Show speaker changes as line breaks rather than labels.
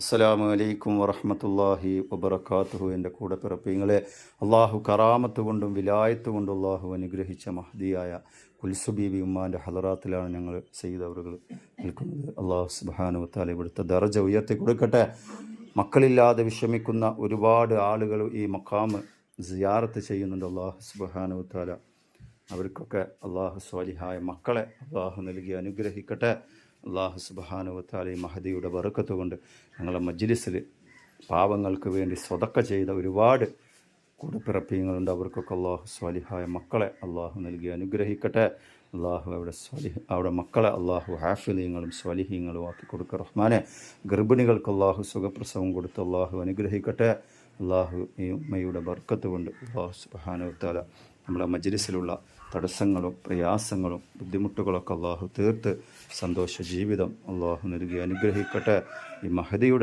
അസ്സലാമു അലൈക്കും വറഹമത്തല്ലാഹി വബർക്കാത്തുഹു എന്റെ കൂടെ പിറപ്പിങ്ങളെ അള്ളാഹു കറാമത്ത് കൊണ്ടും വിലായത്ത് കൊണ്ടും അള്ളാഹു അനുഗ്രഹിച്ച മഹദിയായ കുൽസുബീബി ഉമ്മാന്റെ ഹലറാത്തിലാണ് ഞങ്ങൾ ചെയ്തവറുകൾ നിൽക്കുന്നത്. അള്ളാഹു സുബാനുവത്താല ഇവിടുത്തെ ദർജ ഉയർത്തി കൊടുക്കട്ടെ. മക്കളില്ലാതെ വിഷമിക്കുന്ന ഒരുപാട് ആളുകൾ ഈ മക്കാമ് സിയാറത്ത് ചെയ്യുന്നുണ്ട്. അള്ളാഹു സുബാനുവത്താല അവർക്കൊക്കെ അള്ളാഹു സ്വാലിഹായ മക്കളെ അള്ളാഹു നൽകി അനുഗ്രഹിക്കട്ടെ. അള്ളാഹു സുബാനുവത്താല മഹദിയുടെ വറുക്കത്ത് കൊണ്ട് ഞങ്ങളെ മജ്ലിസിൽ പാവങ്ങൾക്ക് വേണ്ടി സ്വതക്ക ചെയ്ത ഒരുപാട് കൂടപ്പിറപ്പിങ്ങളുണ്ട്. അവർക്കൊക്കെ അള്ളാഹു സ്വാലിഹായ മക്കളെ അള്ളാഹു നൽകി അനുഗ്രഹിക്കട്ടെ. അള്ളാഹു അവിടെ സ്വാലിഹ് അവിടെ മക്കളെ അള്ളാഹു ഹാഫിലീങ്ങളും സ്വാലിഹീങ്ങളും ആക്കി കൊടുക്കുക റഹ്മാനെ. ഗർഭിണികൾക്ക് അള്ളാഹു സുഖപ്രസവം കൊടുത്ത് അള്ളാഹു അനുഗ്രഹിക്കട്ടെ. അള്ളാഹു ഈ ഉമ്മയുടെ ബർക്കത്ത് കൊണ്ട് അള്ളാഹു സുബാനുവത്താല നമ്മുടെ മജ്ലിസിലുള്ള തടസ്സങ്ങളും പ്രയാസങ്ങളും ബുദ്ധിമുട്ടുകളൊക്കെ അള്ളാഹു തീർത്ത് സന്തോഷ ജീവിതം അള്ളാഹു നൽകി അനുഗ്രഹിക്കട്ടെ. ഈ മഹദിയുടെ